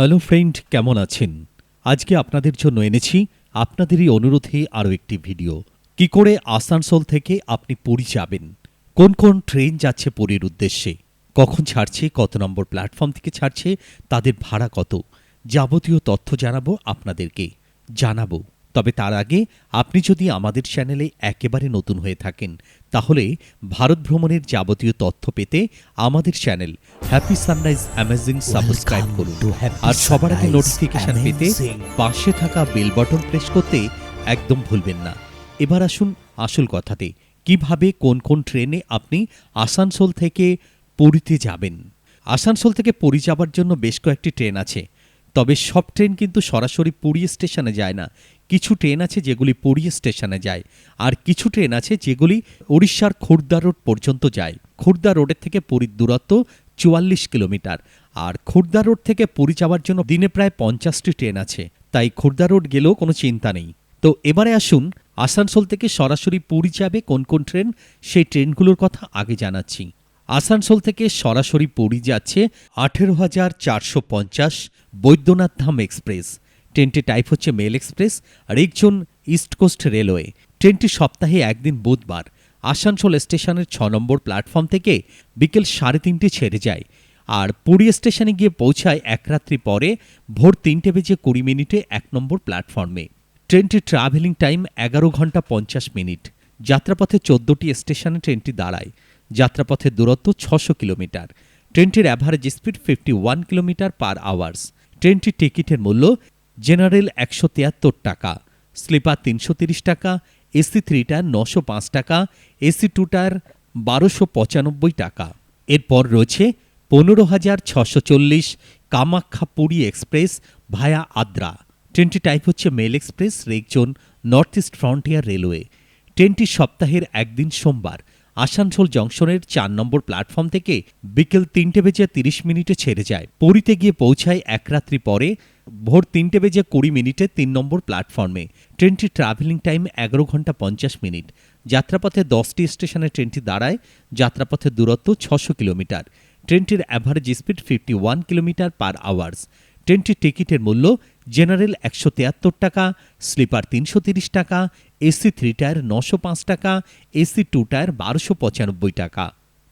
Hello friend কেমন আছেন? আজকে আপনাদের জন্য এনেছি আপনাদেরই অনুরোধে আরও একটি ভিডিও। কি করে আসানসোল থেকে আপনি পুরী যাবেন? কোন কোন ট্রেন যাচ্ছে পুরীর উদ্দেশ্যে? কখন ছাড়ছে? কত নম্বর প্ল্যাটফর্ম থেকে ছাড়ছে? তাদের ভাড়া কত? যাবতীয় তথ্য জানাব আপনাদেরকে। জানাব। তবে তার আগে আপনি যদি আমাদের চ্যানেলে একেবারে নতুন হয়ে থাকেন তাহলে ভারত ভ্রমণের যাবতীয় তথ্য পেতে আমাদের channel Happy Sunrise Amazing subscribe করুন। আর সবার আগে নোটিফিকেশন পেতে পাশে থাকা বেল বাটন প্রেস করতে একদম ভুলবেন না। এবার আসুন আসল কথাতে কীভাবে কোন কোন ট্রেনে আপনি আসানসোল থেকে পুরীতে যাবেন? আসানসোল থেকে পুরী যাবার জন্য বেশ কয়েকটি ট্রেন আছে তবে সব ট্রেন কিন্তু সরাসরি পুরী স্টেশনে যায় না। কিছু ট্রেন আছে যেগুলি পুরী স্টেশনে যায়, আর কিছু ট্রেন আছে যেগুলি উড়িষ্যার খুর্দা রোড পর্যন্ত যায়। খুর্দা রোডের থেকে পুরীর দূরত্ব চুয়াল্লিশ কিলোমিটার, আর খুর্দা রোড থেকে পুরী যাওয়ার জন্য দিনে প্রায় পঞ্চাশটি ট্রেন আছে, তাই খুর্দা রোড গেলেও কোনো চিন্তা নেই। তো এবারে আসুন, আসানসোল থেকে সরাসরি পুরী যাবে কোন কোন ট্রেন, সেই ট্রেনগুলোর কথা আগে জানাচ্ছি। আসানসোল থেকে সরাসরি পুরী যাচ্ছে আঠেরো হাজার চারশো পঞ্চাশ বৈদ্যনাথ ধাম এক্সপ্রেস। ট্রেনটি টাইপ হচ্ছে মেল এক্সপ্রেস আর একজন ইস্ট কোস্ট রেলওয়ে। ট্রেনটি সপ্তাহে একদিন বুধবার। আসানসোল স্টেশনের ছ নম্বর প্ল্যাটফর্ম থেকে বিকেল সাড়ে তিনটে ছেড়ে যায় আর পুরী স্টেশনে গিয়ে পৌঁছায় এক রাত্রি পরে ভোর তিনটে বেজে কুড়ি মিনিটে এক নম্বর প্ল্যাটফর্মে। ট্রেনটির ট্রাভেলিং টাইম এগারো ঘণ্টা পঞ্চাশ মিনিট। যাত্রাপথে চোদ্দটি স্টেশনে ট্রেনটি দাঁড়ায়। যাত্রাপথের দূরত্ব ছশো কিলোমিটার। ট্রেনটির average speed fifty one kilometre per hours ট্রেনটির টিকিটের মূল্য জেনারেল একশো তিয়াত্তর টাকা, স্লিপার তিনশো তিরিশ টাকা, এসি থ্রি নশো পাঁচ টাকা, এসি টু টায়ার বারোশো পঁচানব্বই টাকা। এরপর রয়েছে পনেরো হাজার ছশো চল্লিশ কামাখ্যা পুরী এক্সপ্রেস ভায়া আদ্রা। ট্রেনটি টাইপ হচ্ছে মেল এক্সপ্রেস রেকজন নর্থ ইস্ট ফ্রন্টিয়ার রেলওয়ে। ট্রেনটি সপ্তাহের একদিন সোমবার আসানসোল জংশনের চার নম্বর প্ল্যাটফর্ম থেকে বিকেল তিনটে বেজে তিরিশ মিনিটে ছেড়ে যায়। পুরীতে গিয়ে পৌঁছায় এক রাত্রি পরে ভোর তিনটে বেজে কুড়ি মিনিটে তিন নম্বর প্ল্যাটফর্মে। ট্রেনটির ট্রাভেলিং টাইম এগারো ঘণ্টা পঞ্চাশ মিনিট। যাত্রাপথে দশটি স্টেশনে ট্রেনটি দাঁড়ায় যাত্রাপথের দূরত্ব ছশো কিলোমিটার। ট্রেনটির average speed fifty one kilometre per hours ট্রেনটির টিকিটের মূল্য জেনারেল একশো তিয়াত্তর টাকা, স্লিপার তিনশো তিরিশ টাকা, এসি থ্রি টায়ার নশো পাঁচ টাকা, এসি টু টায়ার বারোশো পঁচানব্বই টাকা।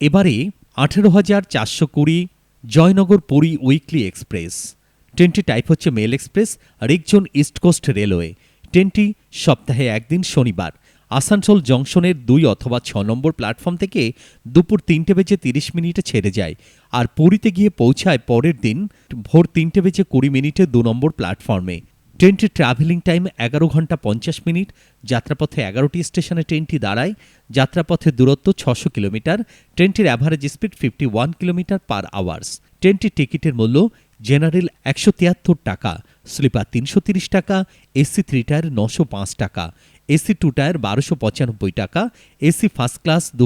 এবারে আঠেরো হাজার চারশো কুড়ি, জয়নগর পুরী উইকলি এক্সপ্রেস। ট্রেনটি টাইপ হচ্ছে মেল এক্সপ্রেস আর একজন ইস্ট কোস্ট রেলওয়ে। ট্রেনটি সপ্তাহে একদিন শনিবার। আসানসোল জংশনের দুই অথবা ছ নম্বর প্ল্যাটফর্ম থেকে দুপুর তিনটে বেজে তিরিশ মিনিটে ছেড়ে যায় আর পুরীতে গিয়ে পৌঁছায় পরের দিন ভোর তিনটে বেজে কুড়ি মিনিটে দু নম্বর প্ল্যাটফর্মে। ট্রেনটির ট্রাভেলিং টাইম এগারো ঘণ্টা পঞ্চাশ মিনিট, যাত্রাপথে এগারোটি স্টেশনে ট্রেনটি দাঁড়ায় যাত্রাপথের দূরত্ব ছশো কিলোমিটার, ট্রেনটির average speed fifty one kilometre per hours ট্রেনটির টিকিটের মূল্য জেনারেল একশো তিয়াত্তর টাকা স্লিপার তিনশো তিরিশ টাকা এসি থ্রি টায়ার নশো পাঁচ টাকা। এসি টু টায়ার বারোশো পঁচানব্বই টাকা এসি ফার্স্ট ক্লাস দু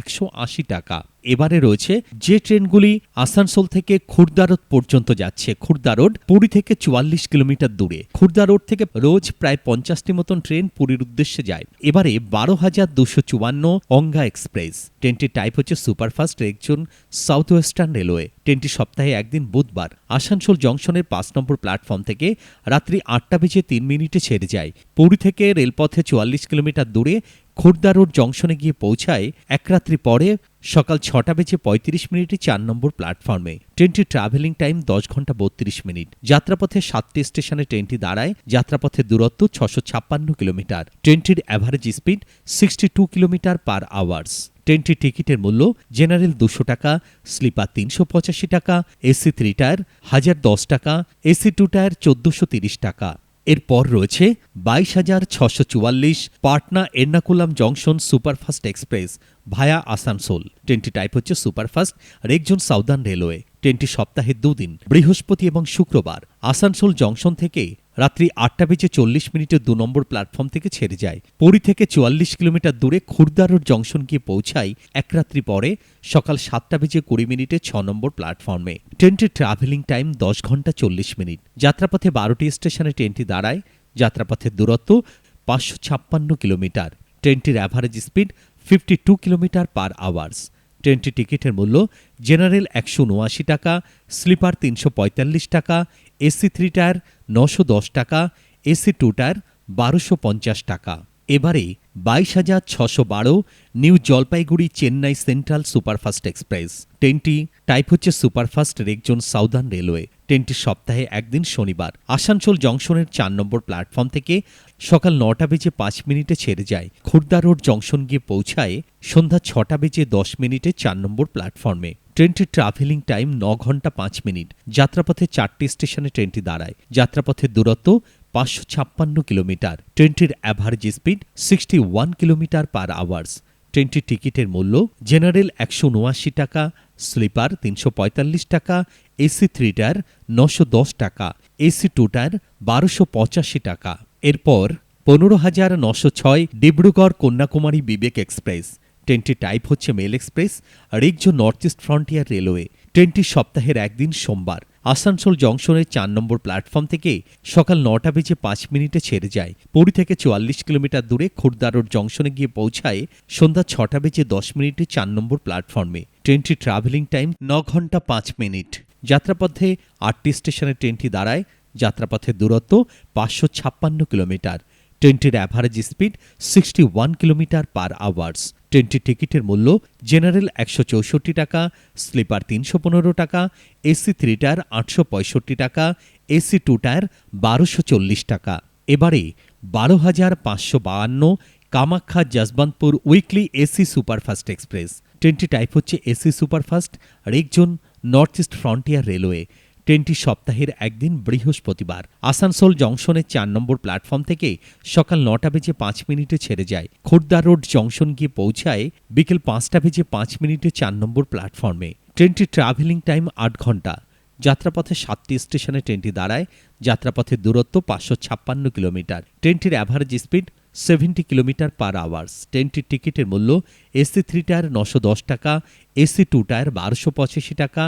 একশো আশি টাকা। এবারে রয়েছে যে ট্রেনগুলি আসানসোল থেকে খুর্দা রোড পর্যন্ত যাচ্ছে। খুর্দা রোড পুরী থেকে চুয়াল্লিশ কিলোমিটার দূরে। খুর্দা রোড থেকে রোজ প্রায় পঞ্চাশটি মতন ট্রেন পুরীর উদ্দেশ্যে যায়। এবারে বারো হাজার দুশো চুয়ান্ন অঙ্গা এক্সপ্রেস। ট্রেনটির টাইপ হচ্ছে সুপারফাস্ট একজন সাউথ ওয়েস্টার্ন রেলওয়ে। ট্রেনটি সপ্তাহে একদিন বুধবার। আসানসোল জংশনের পাঁচ নম্বর প্ল্যাটফর্ম থেকে রাত্রি আটটা বেজে তিন মিনিটে ছেড়ে যায়। পুরী থেকে রেলপথে চুয়াল্লিশ কিলোমিটার দূরে খুর্দা রোড জংশনে গিয়ে পৌঁছায় এক রাত্রি পরে সকাল ছটা বেজে পঁয়ত্রিশ মিনিটে চার নম্বর প্ল্যাটফর্মে। ট্রেনটির ট্রাভেলিং টাইম দশ ঘণ্টা বত্রিশ মিনিট। যাত্রাপথে সাতটি স্টেশনে ট্রেনটি দাঁড়ায়। যাত্রাপথের দূরত্ব ছশো ছাপ্পান্ন কিলোমিটার। ট্রেনটির average speed sixty two kilometre per hours ট্রেনটির টিকিটের মূল্য জেনারেল দুশো টাকা স্লিপার তিনশো পঁচাশি টাকা এসি থ্রি টায়ার হাজার দশ টাকা এসি টু টায়ার চোদ্দশো তিরিশ টাকা। এরপর রয়েছে বাইশ হাজার ছশো চুয়াল্লিশ Patna Ernakulam junction superfast express. Via Asansol ট্রেনটি টাইপ হচ্ছে সুপারফাস্ট আর একজন সাউদার্ন রেলওয়ে। ট্রেনটি সপ্তাহে দুদিন, বৃহস্পতি এবং শুক্রবার। আসানসোল জংশন থেকে রাত্রি আটটা বেজে চল্লিশ মিনিটে দু নম্বর প্ল্যাটফর্ম থেকে ছেড়ে যায়। পুরী থেকে চুয়াল্লিশ কিলোমিটার দূরে খুর্দা জংশন গিয়ে পৌঁছায় এক রাত্রি পরে সকাল সাতটা বেজে কুড়ি মিনিটে ছ নম্বর প্ল্যাটফর্মে ট্রেনটির ট্রাভেলিং টাইম দশ ঘণ্টা চল্লিশ মিনিট। যাত্রাপথে বারোটি স্টেশনে ট্রেনটি দাঁড়ায়। যাত্রাপথের দূরত্ব পাঁচশো ছাপ্পান্ন কিলোমিটার। ট্রেনটির average speed fifty two kilometre per hours ট্রেনটি টিকিটের মূল্য জেনারেল একশো উনআশি টাকা স্লিপার তিনশো পঁয়তাল্লিশ টাকা এসি থ্রি টায়ার নশো দশ টাকা এসি টু টায়ার বারোশো পঞ্চাশ টাকা। এবারে বাইশ হাজার ছশো বারো New Jalpaiguri Chennai Central superfast express. ট্রেনটি টাইপ হচ্ছে সুপারফাস্ট রেকজন সাউদার্ন রেলওয়ে। ট্রেনটি সপ্তাহে একদিন শনিবার। আসানসোল জংশনের চার নম্বর প্ল্যাটফর্ম থেকে সকাল নটা বেজে পাঁচ মিনিটে ছেড়ে যায়। খুর্দা রোড জংশন গিয়ে পৌঁছায় সন্ধ্যা ছটা বেজে দশ মিনিটে চার নম্বর প্ল্যাটফর্মে। ট্রেনটির ট্রাভেলিং টাইম ন ঘণ্টা পাঁচ মিনিট। যাত্রাপথে চারটি স্টেশনে ট্রেনটি দাঁড়ায়। যাত্রাপথের দূরত্ব পাঁচশো ছাপ্পান্ন কিলোমিটার। ট্রেনটির average speed sixty one kilometre per hours ট্রেনটির টিকিটের মূল্য জেনারেল একশো উনআশি টাকা স্লিপার তিনশো পঁয়তাল্লিশ টাকা, এসি থ্রি টায়ার নশো দশ টাকা, এসি টু টায়ার বারোশো পঁচাশি টাকা। এরপর পনেরো হাজার নশো ছয় ডিব্রুগড় কন্যাকুমারী বিবেক এক্সপ্রেস। ট্রেনটি টাইপ হচ্ছে মেল এক্সপ্রেস রিকজো নর্থ ইস্ট ফ্রন্টিয়ার রেলওয়ে। ট্রেনটি সপ্তাহের একদিন সোমবার। আসানসোল জংশনের চার নম্বর প্ল্যাটফর্ম থেকে সকাল নটা বেজে পাঁচ মিনিটে ছেড়ে যায়। পুরী থেকে চুয়াল্লিশ কিলোমিটার দূরে খুর্দা রোড জংশনে গিয়ে পৌঁছায় সন্ধ্যা ছটা বেজে দশ মিনিটে চার নম্বর প্ল্যাটফর্মে। ট্রেনটি ট্রাভেলিং টাইম ন ঘণ্টা পাঁচ মিনিট। যাত্রাপথে আটটি স্টেশনে ট্রেনটি দাঁড়ায়। যাত্রাপথের দূরত্ব পাঁচশো ছাপ্পান্ন কিলোমিটার। ট্রেনটির average speed sixty one kilometre per hours ট্রেনটির টিকিটের মূল্য জেনারেল একশো চৌষট্টি টাকা, স্লিপার তিনশো পনেরো টাকা, এসি থ্রি টায়ার আটশো পঁয়ষট্টি টাকা, এসি টু টায়ার বারোশো চল্লিশ টাকা। এবারে বারো হাজার পাঁচশো বাহান্ন Kamakhya Yesvantpur weekly AC superfast express. ট্রেনটি টাইপ হচ্ছে এসি সুপারফাস্ট রেকজন নর্থ ইস্ট ফ্রন্টিয়ার রেলওয়ে। ট্রেনটি সপ্তাহের একদিন বৃহস্পতিবার। আসানসোল জংশনের চার নম্বর প্ল্যাটফর্ম থেকে সকাল নটা বেজে পাঁচ মিনিটে ছেড়ে যায়। খুর্দা রোড জংশন গিয়ে পৌঁছায় বিকেল পাঁচটা বেজে পাঁচ মিনিটে চার নম্বর প্ল্যাটফর্মে। ট্রেনটির ট্রাভেলিং টাইম আট ঘণ্টা। যাত্রাপথে সাতটি স্টেশনে ট্রেনটি দাঁড়ায়। যাত্রাপথের দূরত্ব পাঁচশো ছাপ্পান্ন কিলোমিটার। ট্রেনটির average speed seventy kilometre per hours ট্রেনটির টিকিটের মূল্য এসি থ্রি টায়ার নশো দশ টাকা, এসি টু টায়ার বারোশো পঁচাশি টাকা,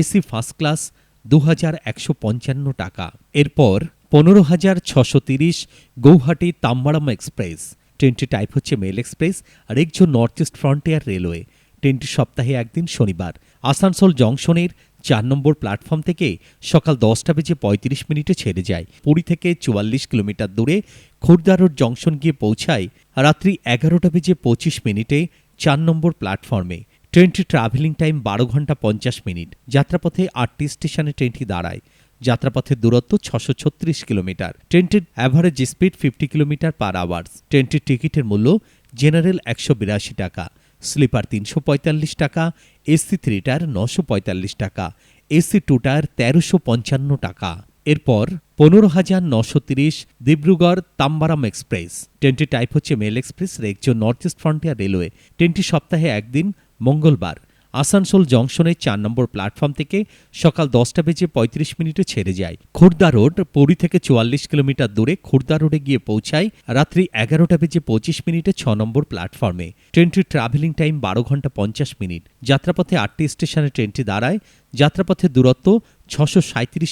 এসি ফার্স্ট ক্লাস দু হাজার একশো পঞ্চান্ন টাকা। এরপর পনেরো হাজার ছশো তিরিশ গৌহাটি তাম্বারাম এক্সপ্রেস। ট্রেনটি টাইপ হচ্ছে মেল এক্সপ্রেস আর একজন নর্থ ইস্ট ফ্রন্টিয়ার রেলওয়ে ট্রেনটি সপ্তাহে একদিন শনিবার। আসানসোল জংশনের চার নম্বর প্ল্যাটফর্ম থেকে সকাল দশটা বেজে পঁয়ত্রিশ মিনিটে ছেড়ে যায়। পুরী থেকে চুয়াল্লিশ কিলোমিটার দূরে খুর্দা জংশন গিয়ে পৌঁছায় রাত্রি এগারোটা বেজে পঁচিশ মিনিটে চার নম্বর প্ল্যাটফর্মে ট্রেনটি ট্রাভেলিং টাইম বারো ঘণ্টা পঞ্চাশ মিনিট। যাত্রাপথে আটটি স্টেশনে ট্রেনটি দাঁড়ায়। যাত্রাপথের দূরত্ব ছশো ছত্রিশ কিলোমিটার। ট্রেনটির average speed fifty kilometre per hours ট্রেনটির টিকিটের মূল্য জেনারেল একশো বিরাশি টাকা। স্লিপার তিনশো পঁয়তাল্লিশ টাকা, এসি থ্রি টায়ার নশো পঁয়তাল্লিশ টাকা, এসি টু টায়ার তেরোশো পঞ্চান্ন টাকা। এরপর পনেরো হাজার নশো তিরিশ ডিব্রুগড় তাম্বারাম এক্সপ্রেস। ট্রেনটি টাইপ হচ্ছে মেল এক্সপ্রেস রেকজো নর্থ ইস্ট ফ্রন্টিয়ার রেলওয়ে। ট্রেনটি সপ্তাহে একদিন মঙ্গলবার আসানসোল জংশনের চার নম্বর প্ল্যাটফর্ম থেকে সকাল দশটা বেজে পঁয়ত্রিশ মিনিটে ছেড়ে যায়। খুর্দা রোড, পুরী থেকে চুয়াল্লিশ কিলোমিটার দূরে খুর্দা রোডে গিয়ে পৌঁছায় রাত্রি এগারোটা বেজে পঁচিশ মিনিটে ছ নম্বর প্ল্যাটফর্মে। ট্রেনটির ট্রাভেলিং টাইম বারো ঘণ্টা পঞ্চাশ মিনিট। যাত্রাপথে আটটি স্টেশনে ট্রেনটি দাঁড়ায়। যাত্রাপথের দূরত্ব ছশো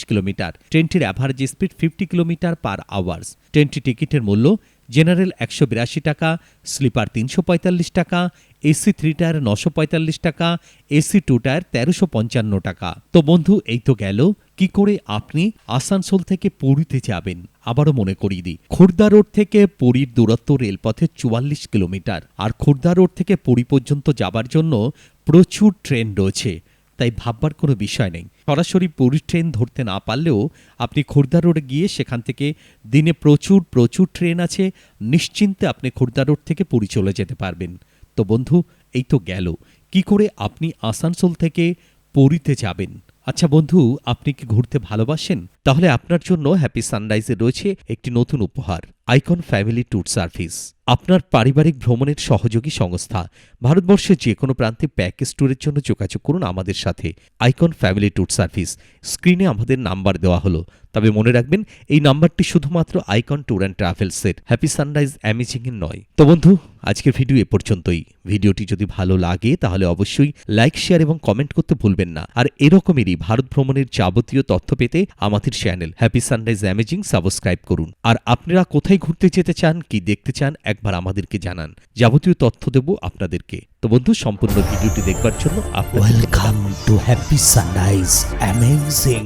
কিলোমিটার। ট্রেনটির average speed fifty kilometre per hours ট্রেনটি টিকিটের মূল্য জেনারেল একশো বিরাশি টাকা, স্লিপার তিনশো পঁয়তাল্লিশ টাকা, এসি থ্রি টায়ার নশো পঁয়তাল্লিশ টাকা, এসি টু টায়ার তেরোশো পঞ্চান্ন টাকা। তো বন্ধু, এই তো গেল। কি করে আপনি আসানসোল থেকে পুরীতে যাবেন? আবারও মনে করিয়ে দিই। খুর্দা রোড থেকে পুরীর দূরত্ব রেলপথে চুয়াল্লিশ কিলোমিটার। আর খুর্দা রোড থেকে পুরী পর্যন্ত যাবার জন্য প্রচুর ট্রেন রয়েছে। তাই ভাববার কোনো বিষয় নেই। সরাসরি পুরীর ট্রেন ধরতে না পারলেও আপনি খুর্দা রোডে গিয়ে সেখান থেকে দিনে প্রচুর প্রচুর ট্রেন আছে, নিশ্চিন্তে আপনি খুর্দা রোড থেকে পুরী চলে যেতে পারবেন। তো বন্ধু, এই তো গেল। কি করে আপনি আসানসোল থেকে পুরীতে যাবেন? আচ্ছা বন্ধু, আপনি কি ঘুরতে ভালোবাসেন? তাহলে আপনার জন্য হ্যাপি সানরাইজে রয়েছে একটি নতুন উপহার। আইকন ফ্যামিলি ট্যুর সার্ভিস, আপনার পারিবারিক ভ্রমণের সহযোগী সংস্থা। ভারতবর্ষের যে কোনো প্রান্তে প্যাকেজ ট্যুরের জন্য যোগাযোগ করুন আমাদের সাথে। আইকন ফ্যামিলি ট্যুর সার্ভিস, স্ক্রিনে আমাদের নাম্বার দেওয়া হলো। তবে মনে রাখবেন, এই নাম্বারটি শুধুমাত্র আইকন ট্যুর অ্যান্ড ট্রাভেলসের হ্যাপি সানরাইজ অ্যামেজিং এর নয়। তো বন্ধু, আজকের ভিডিও এ পর্যন্তই। ভিডিওটি যদি ভালো লাগে, তাহলে অবশ্যই লাইক, শেয়ার এবং কমেন্ট করতে ভুলবেন না। আর এরকমেরই ভারত ভ্রমণের যাবতীয় তথ্য পেতে আমাদের channel Happy Sunrise Amazing subscribe করুন। আর আপনারা কোথায় কোথায় ঘুরতে যেতে চান, কি দেখতে চান, একবার আমাদেরকে জানান যাবতীয় তথ্য দেব আপনাদেরকে তো বন্ধু, সম্পূর্ণ ভিডিওটি দেখবার জন্য welcome to Happy Sunrise Amazing.